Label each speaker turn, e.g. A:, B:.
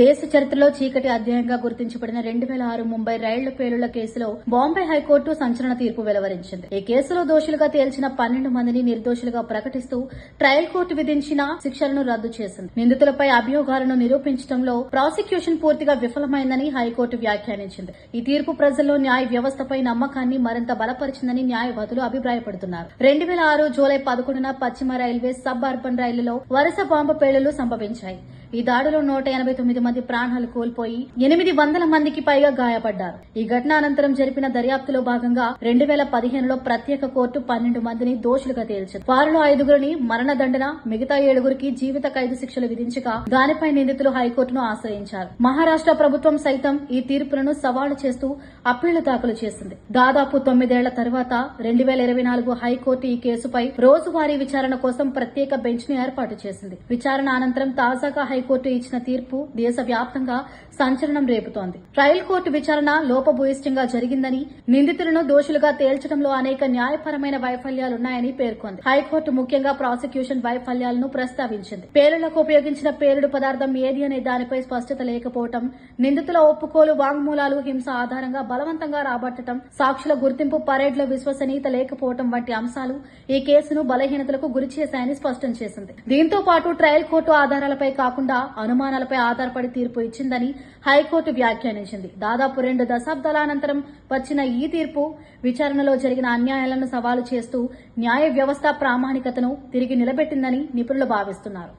A: దేశ చరిత్రలో చీకటి అధ్యాయంగా గుర్తించబడిన రెండు వేల ఆరు ముంబై రైళ్ళ పేలుళ్ళ కేసులో బాంబే హైకోర్టు సంచలన తీర్పు వెలువరించింది. ఈ కేసులో దోషులుగా తేల్చిన పన్నెండు మందిని నిర్దోషులుగా ప్రకటిస్తూ ట్రయల్ కోర్టు విధించిన శిక్షలను రద్దు చేసింది. నిందితులపై అభియోగాలను నిరూపించడంలో ప్రాసిక్యూషన్ పూర్తిగా విఫలమైందని హైకోర్టు వ్యాఖ్యానించింది. ఈ తీర్పు ప్రజల్లో న్యాయ వ్యవస్థపై నమ్మకాన్ని మరింత బలపరిచిందని న్యాయవాదులు అభిప్రాయపడుతున్నారు. రెండు వేల ఆరు జూలై పదకొండున పశ్చిమ రైల్వే సబ్ అర్బన్ రైళ్ళలో వరుస బాంబు పేలుళ్ళు సంభవించాయి. ఈ దాడిలో నూట ఎనభై తొమ్మిది మంది ప్రాణాలు కోల్పోయి ఎనిమిది వందల మందికి పైగా గాయపడ్డారు. ఈ ఘటన అనంతరం జరిపిన దర్యాప్తులో భాగంగా రెండు వేల పదిహేనులో ప్రత్యేక కోర్టు పన్నెండు మందిని దోషులుగా తేల్చింది. వారిలో ఐదుగురిని మరణదండన మిగతా ఏడుగురికి జీవిత ఖైదు శిక్షలు విధించగా దానిపై నిందితులు హైకోర్టును ఆశ్రయించారు. మహారాష్ట్ర ప్రభుత్వం సైతం ఈ తీర్పులను సవాలు చేస్తూ అప్పీళ్ళు దాఖలు చేసింది. దాదాపు తొమ్మిదేళ్ళ తర్వాత రెండు వేల ఇరవై నాలుగు హైకోర్టు ఈ కేసుపై రోజువారీ విచారణ కోసం ప్రత్యేక బెంచ్ను ఏర్పాటు చేసింది. విచారణ అనంతరం తాజాగా హైకోర్టు ఇచ్చిన తీర్పు దేశవ్యాప్తంగా సంచలనం రేపుతోంది. ట్రయల్ కోర్టు విచారణ లోపభూయిష్టంగా జరిగిందని నిందితులను దోషులుగా తేల్చడంలో అనేక న్యాయపరమైన వైఫల్యాలున్నాయని పేర్కొంది. హైకోర్టు ముఖ్యంగా ప్రాసిక్యూషన్ వైఫల్యాలను ప్రస్తావించింది. పేలులకు ఉపయోగించిన పేలుడు పదార్థం ఏది అనే దానిపై స్పష్టత లేకపోవటం నిందితుల ఒప్పుకోలు వాంగ్మూలాలు హింస ఆధారంగా బలవంతంగా రాబట్టడం సాక్షుల గుర్తింపు పరేడ్లో విశ్వసనీయత లేకపోవటం వంటి అంశాలు ఈ కేసును బలహీనతలకు గురిచేశాయని స్పష్టం చేసింది. దీంతో పాటు ట్రయల్ కోర్టు ఆధారాలపై కాకుండా అనుమానాలపై ఆధారపడి తీర్పు ఇచ్చిందని హైకోర్టు వ్యాఖ్యానించింది. దాదాపు రెండు దశాబ్దాల అనంతరం వచ్చిన ఈ తీర్పు విచారణలో జరిగిన అన్యాయాలను సవాలు చేస్తూ న్యాయ వ్యవస్థ ప్రామాణికతను తిరిగి నిలబెట్టిందని నిపుణులు భావిస్తున్నారు.